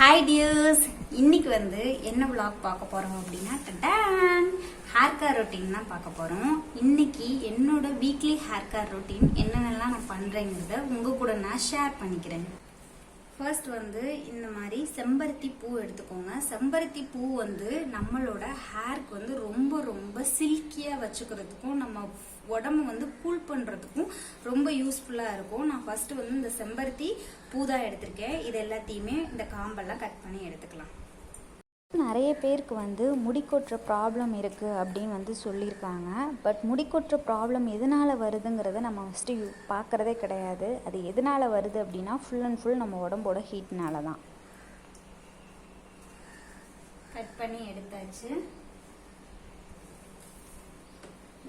Hi tears இன்னைக்கு வந்து என்ன விளாக் பார்க்க போறோம் அப்படின்னா டடான் ஹேர் கேர் ரொட்டீன் தான் பார்க்க போறோம். இன்னைக்கு என்னோட வீக்லி ஹேர் கேர் ரொட்டீன் என்னென்னலாம் நான் பண்றேங்கிறத உங்க கூட நான் ஷேர் பண்ணிக்கிறேன். ஃபர்ஸ்ட் வந்து இந்த மாதிரி செம்பருத்தி பூ எடுத்துக்கோங்க. செம்பருத்தி பூ வந்து நம்மளோட ஹேர்க்கு வந்து ரொம்ப ரொம்ப சில்கியாக வச்சுக்கிறதுக்கும் நம்ம உடம்பு வந்து கூல் பண்ணுறதுக்கும் ரொம்ப யூஸ்ஃபுல்லாக இருக்கும். நான் ஃபர்ஸ்ட் வந்து இந்த செம்பருத்தி பூ தான் எடுத்திருக்கேன். இது எல்லாத்தையுமே இந்த காம்பெல்லாம் கட் பண்ணி எடுத்துக்கலாம். நிறைய பேருக்கு வந்து முடி கொட்டுற ப்ராப்ளம் இருக்குது அப்படின்னு வந்து சொல்லியிருக்காங்க. பட் முடி கொட்டுற ப்ராப்ளம் எதனால் வருதுங்கிறத நம்ம ஃபஸ்ட்டு பார்க்குறதே கிடையாது. அது எதனால் வருது அப்படின்னா ஃபுல் அண்ட் ஃபுல் நம்ம உடம்போட ஹீட்னால தான் கட் பண்ணி எடுத்தாச்சு.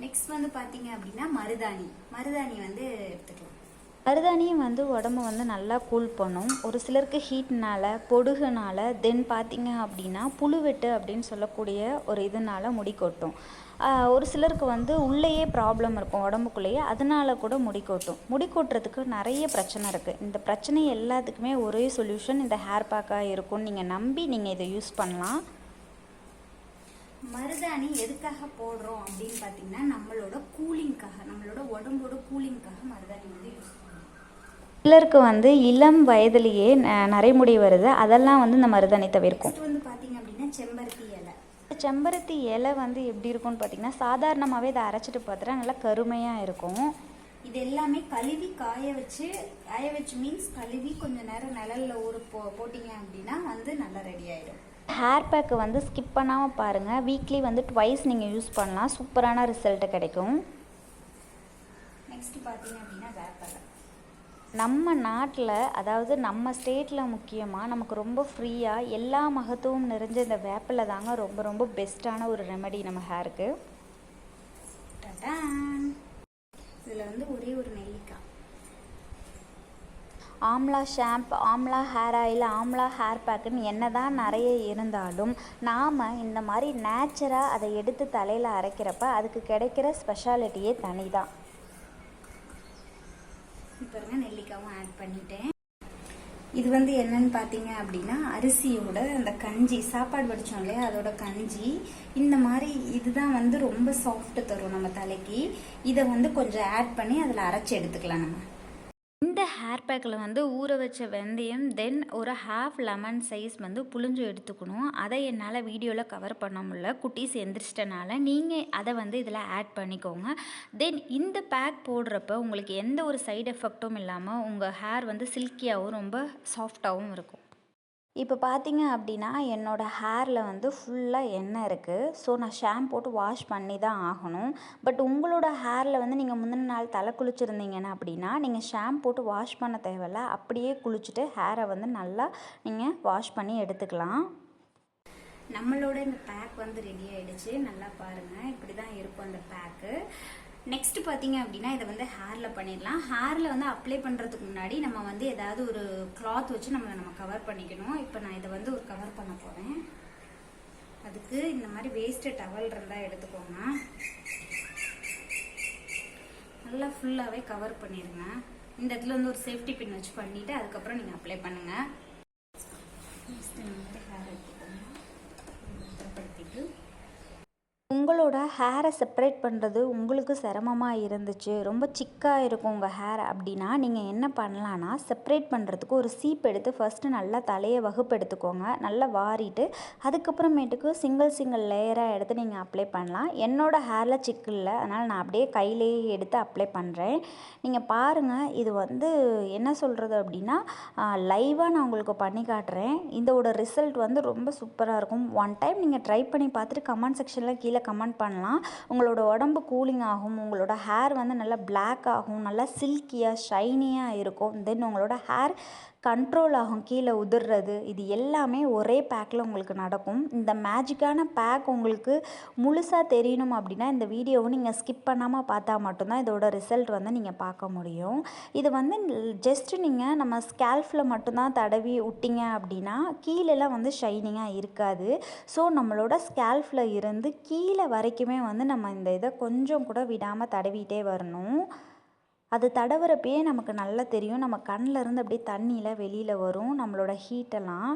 நெக்ஸ்ட் வந்து பார்த்தீங்க அப்படின்னா மருதாணி. மருதாணி வந்து எடுத்துக்கலாம். மருதாணியும் வந்து உடம்ப வந்து நல்லா கூல் பண்ணும். ஒரு சிலருக்கு ஹீட்னால பொடுகுனால தென் பார்த்தீங்க அப்படின்னா புழுவெட்டு அப்படின்னு சொல்லக்கூடிய ஒரு இதனால முடி கொட்டும். ஒரு சிலருக்கு வந்து உள்ளேயே ப்ராப்ளம் இருக்கும் உடம்புக்குள்ளேயே அதனால கூட முடி கொட்டும். முடி கொட்டுறதுக்கு நிறைய பிரச்சனை இருக்குது இந்த பிரச்சனை எல்லாத்துக்குமே ஒரே சொல்யூஷன் இந்த ஹேர் பேக்காக இருக்கும்னு நீங்கள் நம்பி நீங்கள் இதை யூஸ் பண்ணலாம். மருதாணி எதுக்காக போடுறோம் அப்படின்னு பார்த்தீங்கன்னா நம்மளோட கூலிங்காக நம்மளோட உடம்போட கூலிங்காக மருதாணி வந்து யூஸ் சிலருக்கு வந்து இளம் வயதிலேயே நரைமுடி வருது. அதெல்லாம் வந்து இந்த மருதாணி தவிர்க்கும். வந்து பார்த்தீங்க அப்படின்னா செம்பருத்தி இலை. செம்பருத்தி இலை வந்து எப்படி இருக்கும்னு பார்த்தீங்கன்னா சாதாரணமாகவே இதை அரைச்சிட்டு பார்த்துட்டா நல்லா கருமையாக இருக்கும். இது எல்லாமே கழுவி காய வச்சு காய வச்சு மீன்ஸ் கழுவி கொஞ்ச நேரம் நிழல்ல ஊற போ போட்டீங்க அப்படின்னா வந்து நல்லா ரெடி ஆயிடும். ஹேர் பேக்கு வந்து ஸ்கிப் பண்ணாமல் பாருங்கள் வீக்லி வந்து ட்வைஸ் நீங்கள் யூஸ் பண்ணலாம். சூப்பரான ரிசல்ட் கிடைக்கும். நெக்ஸ்ட் பார்த்தீங்க அப்படின்னா வேப்பலை நம்ம நாட்டில் அதாவது நம்ம ஸ்டேட்டில் முக்கியமாக நமக்கு ரொம்ப ஃப்ரீயாக எல்லா மகத்துவம் நிறைஞ்ச இந்த வேப்பிலை தாங்க ரொம்ப ரொம்ப பெஸ்ட்டான ஒரு ரெமெடி நம்ம ஹேருக்கு இதில் வந்து ஒரே ஒரு நெல்லிக்காய். Amla shampoo amla hair oil amla hair பேக்குன்னு என்ன தான் நிறைய இருந்தாலும் நாம் இந்த மாதிரி நேச்சராக அதை எடுத்து தலையில் அரைக்கிறப்ப அதுக்கு கிடைக்கிற ஸ்பெஷாலிட்டியே தனி தான் பாருங்க நெல்லிக்காவும் ஆட் பண்ணிட்டேன். இது வந்து என்னன்னு பார்த்தீங்க அப்படின்னா அரிசியோட அந்த கஞ்சி சாப்பாடு வடித்தோம் இல்லையா? அதோட கஞ்சி. இந்த மாதிரி இதுதான் வந்து ரொம்ப சாஃப்ட் தரும் நம்ம தலைக்கு. இதை வந்து கொஞ்சம் ஆட் பண்ணி அதில் அரைச்சி எடுத்துக்கலாம் நம்ம. இந்த ஹேர் பேக்கில் வந்து ஊற வச்ச வெந்தயம் தென் ஒரு ஹாஃப் லெமன் சைஸ் வந்து புழிஞ்சு எடுத்துக்கணும். அதை என்னால் வீடியோவில் கவர் பண்ண முடியல. குட்டீஸ் எந்திரிச்சிட்டனால நீங்கள் அதை வந்து இதில் ஆட் பண்ணிக்கோங்க. தென் இந்த பேக் போடுறப்ப உங்களுக்கு எந்த ஒரு சைடு எஃபெக்ட்டும் இல்லாமல் உங்கள் ஹேர் வந்து சில்கியாகவும் ரொம்ப சாஃப்டாகவும் இருக்கும். இப்போ பார்த்தீங்க அப்படின்னா என்னோடய ஹேரில் வந்து ஃபுல்லாக எண்ணெய் இருக்குது ஸோ நான் ஷாம் போட்டு வாஷ் பண்ணி தான் ஆகணும். பட் உங்களோட ஹேரில் வந்து நீங்கள் முந்தின நாள் தலை குளிச்சிருந்தீங்கன்னா அப்படின்னா நீங்கள் ஷாம் போட்டு வாஷ் பண்ண தேவையில்ல. அப்படியே குளிச்சுட்டு ஹேரை வந்து நல்லா நீங்கள் வாஷ் பண்ணி எடுத்துக்கலாம். நம்மளோட இந்த பேக் வந்து ரெடி ஆகிடுச்சு நல்லா பாருங்கள் இப்படி தான் இருக்கும் அந்த பேக்கு. நெக்ஸ்ட் பார்த்தீங்க அப்படின்னா இதை வந்து ஹேரில் பண்ணிடலாம். ஹேரில் வந்து அப்ளை பண்ணுறதுக்கு முன்னாடி நம்ம வந்து ஏதாவது ஒரு கிளாத் வச்சு நம்ம நம்ம கவர் பண்ணிக்கணும். இப்போ நான் இதை வந்து ஒரு கவர் பண்ண போகிறேன் அதுக்கு இந்த மாதிரி வேஸ்ட்டு டவல் இருந்தால் எடுத்துக்கோங்க. நல்லா ஃபுல்லாகவே கவர் பண்ணிடுங்க. இந்த இடத்துல வந்து ஒரு சேஃப்டி பின் வச்சு பண்ணிவிட்டு அதுக்கப்புறம் நீங்கள் அப்ளை பண்ணுங்கள் நெக்ஸ்ட் நம்ம வந்து ஹேர் எடுத்துக்கோங்க பத்திரப்படுத்திட்டு உங்களோட ஹேரை செப்பரேட் பண்ணுறது உங்களுக்கு சிரமமாக இருந்துச்சு. ரொம்ப சிக்காக இருக்கும் உங்கள் ஹேர் அப்படின்னா நீங்கள் என்ன பண்ணலான்னா செப்பரேட் பண்ணுறதுக்கு ஒரு சீப் எடுத்து ஃபஸ்ட்டு நல்லா தலையை வகுப்பு எடுத்துக்கோங்க நல்லா வாரிட்டு அதுக்கப்புறமேட்டுக்கு சிங்கிள் சிங்கிள் லேயராக எடுத்து நீங்கள் அப்ளை பண்ணலாம். என்னோடய ஹேரில் சிக்கு இல்லை. அதனால் நான் அப்படியே கையிலேயே எடுத்து அப்ளை பண்ணுறேன் நீங்கள் பாருங்கள் இது வந்து என்ன சொல்கிறது அப்படின்னா லைவாக நான் உங்களுக்கு பண்ணி காட்டுறேன். இதோட ரிசல்ட் வந்து ரொம்ப சூப்பராக இருக்கும். ஒன் டைம் நீங்கள் ட்ரை பண்ணி பார்த்துட்டு கமெண்ட் செக்ஷனில் கீழே கமெண்ட் பண்ணலாம். உங்களோட உடம்பு கூலிங் ஆகும். உங்களோட ஹேர் வந்து நல்லா பிளாக் ஆகும். நல்லா சில்கியாக ஷைனியாக இருக்கும். தென் உங்களோட ஹேர் கண்ட்ரோல் ஆகும். கீழே உதிர்றது. இது எல்லாமே ஒரே பேக்கில் உங்களுக்கு நடக்கும். இந்த மேஜிக்கான பேக் உங்களுக்கு முழுசாக தெரியணும் அப்படின்னா இந்த வீடியோவை நீங்கள் ஸ்கிப் பண்ணாமல் பார்த்தா மட்டும்தான் இதோட ரிசல்ட் வந்து நீங்கள் பார்க்க முடியும். இது வந்து ஜஸ்ட்டு நீங்கள் நம்ம ஸ்கேல்ஃபில் மட்டும்தான் தடவி விட்டீங்க அப்படின்னா கீழெல்லாம் வந்து ஷைனிங்காக இருக்காது. ஸோ நம்மளோட ஸ்கேல்ஃபில் இருந்து கீழே வரைக்குமே வந்து நம்ம இந்த இதை கொஞ்சம் கூட விடாமல் தடவிட்டே வரணும். அது தடவுறப்பயே நமக்கு நல்லா தெரியும். நம்ம கண்ணில் இருந்து அப்படியே தண்ணியில் வெளியில் வரும் நம்மளோட ஹீட்டெல்லாம்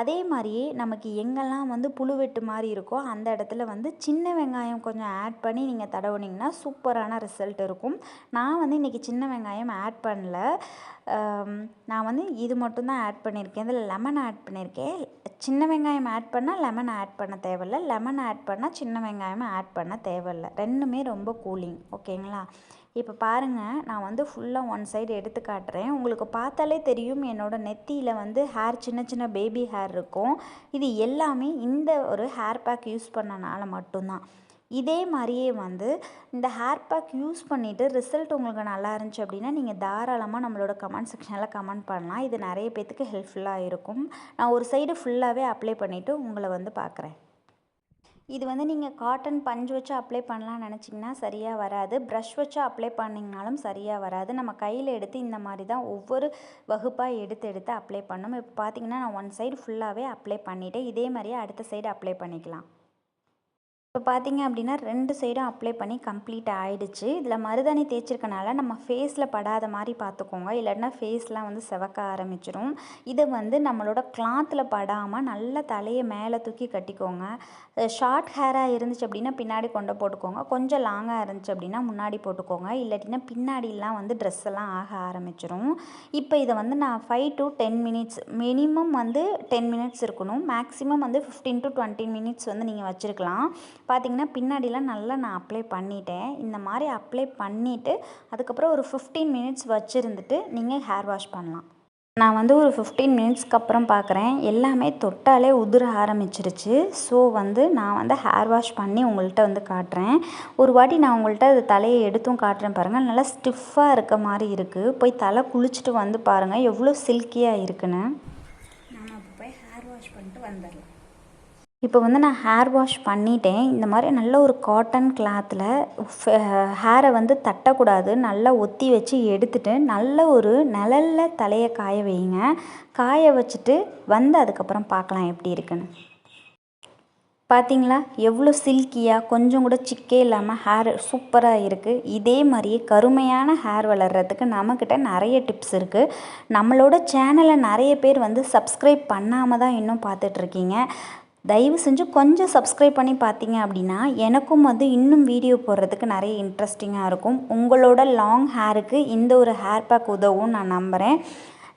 அதே மாதிரியே நமக்கு எங்கெல்லாம் வந்து புழுவெட்டு மாதிரி இருக்கோ அந்த இடத்துல வந்து சின்ன வெங்காயம் கொஞ்சம் ஆட் பண்ணி நீங்கள் தடவுனீங்கன்னா சூப்பரான ரிசல்ட் இருக்கும். நான் வந்து இன்றைக்கி சின்ன வெங்காயம் ஆட் பண்ணல. நான் வந்து இது மட்டும்தான் ஆட் பண்ணியிருக்கேன். இதில் லெமன் ஆட் பண்ணியிருக்கேன். சின்ன வெங்காயம் ஆட் பண்ணால் லெமன் ஆட் பண்ண தேவையில்ல. லெமன் ஆட் பண்ணால் சின்ன வெங்காயம் ஆட் பண்ண தேவையில்ல. ரெண்டுமே ரொம்ப கூலிங் ஓகேங்களா இப்போ பாருங்கள் நான் வந்து ஃபுல்லாக ஒன் சைடு எடுத்து காட்டுறேன். உங்களுக்கு பார்த்தாலே தெரியும் என்னோட நெத்தியில் வந்து ஹேர் சின்ன சின்ன பேபி ஹேர் இருக்கும். இது எல்லாமே இந்த ஒரு ஹேர் பேக் யூஸ் பண்ணனால மட்டும்தான். இதே மாதிரியே வந்து இந்த ஹேர் பேக் யூஸ் பண்ணிவிட்டு ரிசல்ட் உங்களுக்கு நல்லா இருந்துச்சு அப்படின்னா நீங்கள் தாராளமாக நம்மளோட கமெண்ட் செக்ஷனில் கமெண்ட் பண்ணலாம். இது நிறைய பேத்துக்கு ஹெல்ப்ஃபுல்லாக இருக்கும். நான் ஒரு சைடு ஃபுல்லாகவே அப்ளை பண்ணிவிட்டு உங்களை வந்து பார்க்குறேன். இது வந்து நீங்கள் காட்டன் பஞ்சு வச்சு அப்ளை பண்ணலாம்னு நினச்சிங்கன்னா சரியாக வராது. ப்ரஷ் வச்சு அப்ளை பண்ணிங்கனாலும் சரியாக வராது. நம்ம கையில் எடுத்து இந்த மாதிரி தான் ஒவ்வொரு வகுப்பாக எடுத்து எடுத்து அப்ளை பண்ணணும். இப்போ பார்த்தீங்கன்னா நான் ஒன் சைடு ஃபுல்லாகவே அப்ளை பண்ணிவிட்டேன் இதே மாதிரியே அடுத்த சைடு அப்ளை பண்ணிக்கலாம். இப்போ பார்த்தீங்க அப்படின்னா ரெண்டு சைடும் அப்ளை பண்ணி கம்ப்ளீட் ஆகிடுச்சு இதில் மருதாணி தேய்ச்சிருக்கனால நம்ம ஃபேஸில் படாத மாதிரி பார்த்துக்கோங்க. இல்லைன்னா ஃபேஸ்லாம் வந்து செவக்க ஆரம்பிச்சிடும் இதை வந்து நம்மளோட கிளாத்தில் படாமல் நல்லா தலையை மேலே தூக்கி கட்டிக்கோங்க. ஷார்ட் ஹேராக இருந்துச்சு அப்படின்னா பின்னாடி கொண்டு போட்டுக்கோங்க. கொஞ்சம் லாங்காக இருந்துச்சு அப்படின்னா முன்னாடி போட்டுக்கோங்க. இல்லாட்டினா பின்னாடிலாம் வந்து ட்ரெஸ் எல்லாம் ஆக ஆரம்பிச்சிடும் இப்போ இதை வந்து நான் five to ten minutes minimum வந்து டென் மினிட்ஸ் இருக்கணும். மேக்ஸிமம் வந்து ஃபிஃப்டீன் டு டுவெண்ட்டி மினிட்ஸ் வந்து நீங்கள் வச்சுருக்கலாம். பார்த்தீங்கன்னா பின்னாடிலாம் நல்லா நான் அப்ளை பண்ணிட்டேன். இந்த மாதிரி அப்ளை பண்ணிவிட்டு அதுக்கப்புறம் ஒரு ஃபிஃப்டீன் மினிட்ஸ் வச்சுருந்துட்டு நீங்கள் ஹேர் வாஷ் பண்ணலாம். நான் வந்து ஒரு ஃபிஃப்டீன் மினிட்ஸ்க்கு அப்புறம் பார்க்குறேன் எல்லாமே தொட்டாலே உதிர ஆரம்பிச்சிருச்சு. ஸோ வந்து நான் வந்து ஹேர் வாஷ் பண்ணி உங்கள்கிட்ட வந்து காட்டுறேன். ஒரு வாட்டி நான் உங்கள்கிட்ட அது தலையை எடுத்தும் காட்டுறேன் பாருங்கள் நல்லா ஸ்டிஃபாக இருக்க மாதிரி இருக்குது போய் தலை குளிச்சுட்டு வந்து பாருங்கள் எவ்வளோ சில்கியாக இருக்குன்னு. நம்ம போய் ஹேர் வாஷ் பண்ணிட்டு வந்துடலாம். இப்போ வந்து நான் ஹேர் வாஷ் பண்ணிட்டேன். இந்த மாதிரி நல்ல ஒரு காட்டன் கிளாத்தில் ஹேரை வந்து தட்டக்கூடாது. நல்லா ஒத்தி வச்சு எடுத்துட்டு நல்ல ஒரு நிழல்ல தலையை காய வைங்க. காய வச்சுட்டு வந்து அதுக்கப்புறம் பார்க்கலாம் எப்படி இருக்குன்னு. பார்த்தீங்களா? எவ்வளோ சில்கியாக கொஞ்சம் கூட சிக்கே இல்லாமல் ஹேர் சூப்பராக இருக்குது இதே மாதிரியே கருமையான ஹேர் வளர்கிறதுக்கு நம்மக்கிட்ட நிறைய டிப்ஸ் இருக்குது நம்மளோட சேனலை நிறைய பேர் வந்து சப்ஸ்கிரைப் பண்ணாமல் தான் இன்னும் பார்த்துட்ருக்கீங்க தயவு செஞ்சு கொஞ்சம் சப்ஸ்கிரைப் பண்ணி பார்த்தீங்க அப்படின்னா எனக்கும் வந்து இன்னும் வீடியோ போடுறதுக்கு நிறைய இன்ட்ரெஸ்டிங்காக இருக்கும். உங்களோட லாங் ஹேருக்கு இந்த ஒரு ஹேர் பேக் உதவும் நான் நம்புகிறேன்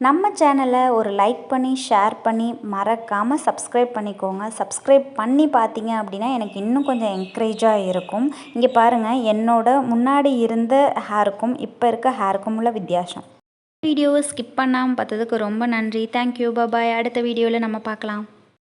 நம்ம சேனலை ஒரு லைக் பண்ணி ஷேர் பண்ணி மறக்காமல் சப்ஸ்கிரைப் பண்ணிக்கோங்க. சப்ஸ்கிரைப் பண்ணி பார்த்தீங்க அப்படின்னா எனக்கு இன்னும் கொஞ்சம் என்கரேஜாக இருக்கும். இங்கே பாருங்கள் என்னோட முன்னாடி இருந்த ஹேருக்கும் இப்போ இருக்க ஹேருக்கும் உள்ள வித்தியாசம். வீடியோவை ஸ்கிப் பண்ணாமல் பார்த்ததுக்கு ரொம்ப நன்றி. தேங்க்யூ பாய் அடுத்த வீடியோவில் நம்ம பார்க்கலாம்.